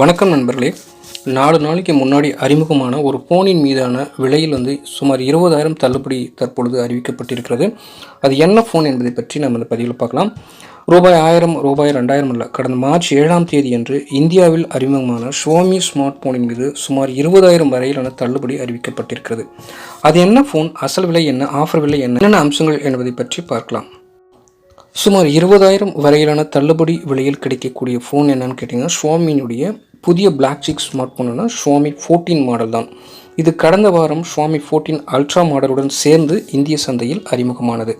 வணக்கம் நண்பர்களே. நாலு நாளைக்கு முன்னாடி அறிமுகமான ஒரு ஃபோனின் மீதான விலையில் வந்து சுமார் இருபதாயிரம் தள்ளுபடி தற்பொழுது அறிவிக்கப்பட்டிருக்கிறது. அது என்ன ஃபோன் என்பதை பற்றி நம்ம இந்த பதிவில் பார்க்கலாம். ரூபாய் ஆயிரம் ரூபாய் ரெண்டாயிரம் அல்ல. கடந்த மார்ச் ஏழாம் தேதி அன்று இந்தியாவில் அறிமுகமான ஷோமி ஸ்மார்ட் ஃபோனின் மீது சுமார் இருபதாயிரம் வரையிலான தள்ளுபடி அறிவிக்கப்பட்டிருக்கிறது. அது என்ன ஃபோன் அசல் விலை என்ன? ஆஃபர் விலை என்ன? என்னென்ன அம்சங்கள் என்பதை பற்றி பார்க்கலாம். சுமார் இருபதாயிரம் வரையிலான தள்ளுபடி விலையில் கிடைக்கக்கூடிய ஃபோன் என்னன்னு கேட்டிங்கன்னா ஷோமியினுடைய புதிய பிளாக் சிக் ஸ்மார்ட் ஃபோனுனா ஷுவாமி ஃபோர்டீன் மாடல் தான். இது கடந்த வாரம் ஷுவாமி ஃபோர்டீன் அல்ட்ரா மாடலுடன் சேர்ந்து இந்திய சந்தையில் அறிமுகமானது.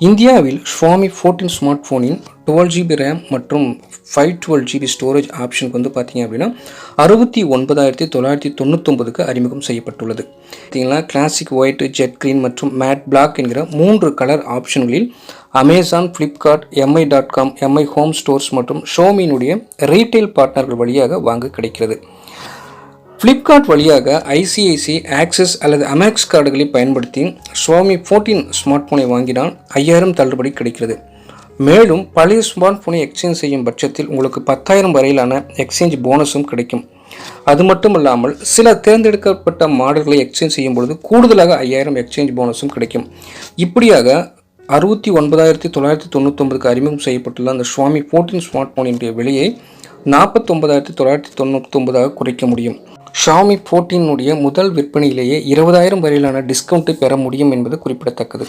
இந்தியாவில் ஷுவாமி ஃபோர்டீன் ஸ்மார்ட் ஃபோனின் டுவெல் ஜிபி ரேம் மற்றும் ஃபைவ் டுவெல் ஜிபி ஸ்டோரேஜ் ஆப்ஷனுக்கு வந்து பார்த்தீங்க அப்படின்னா அறுபத்தி ஒன்பதாயிரத்தி தொள்ளாயிரத்தி தொண்ணூத்தொம்பதுக்கு அறிமுகம் செய்யப்பட்டுள்ளது. பார்த்தீங்கன்னா கிளாசிக் ஒயிட் ஜெட் கிரீன் மற்றும் மேட் பிளாக் என்கிற மூன்று colour ஆப்ஷன்களில் Amazon Flipkart Mi dot com Mi home stores மற்றும் ஷோமியினுடைய ரீட்டைல் பார்ட்னர்கள் வழியாக வாங்க கிடைக்கிறது. ஃப்ளிப்கார்ட் வழியாக ஐசிஐசி ஆக்சிஸ் அல்லது அமேக்ஸ் கார்டுகளை பயன்படுத்தி சுவாமி ஃபோர்டீன் ஸ்மார்ட் ஃபோனை வாங்கினால் ஐயாயிரம் தள்ளுபடி கிடைக்கிறது. மேலும் பழைய ஸ்மார்ட் ஃபோனை எக்ஸ்சேஞ்ச் செய்யும் பட்சத்தில் உங்களுக்கு பத்தாயிரம் வரையிலான எக்ஸ்சேஞ்ச் போனஸும் கிடைக்கும். அது மட்டும் இல்லாமல் சில தேர்ந்தெடுக்கப்பட்ட மாடல்களை எக்ஸ்சேஞ்ச் செய்யும் பொழுது கூடுதலாக ஐயாயிரம் எக்ஸ்சேஞ்ச் போனஸும் கிடைக்கும். இப்படியாக அறுபத்தி ஒன்பதாயிரத்தி தொள்ளாயிரத்தி தொண்ணூத்தொம்பதுக்கு அறிமுகம் செய்யப்பட்டுள்ள அந்த சுவாமி ஃபோர்டீன் ஸ்மார்ட் ஃபோனினுடைய விலையை நாற்பத்தொன்பதாயிரத்தி தொள்ளாயிரத்தி தொண்ணூத்தொம்பதாக குறைக்க முடியும். ஷாமி ஃபோர்டீனுடைய முதல் விற்பனையிலேயே இருபதாயிரம் வரையிலான டிஸ்கவுண்ட்டை பெற முடியும் என்பது குறிப்பிடத்தக்கது.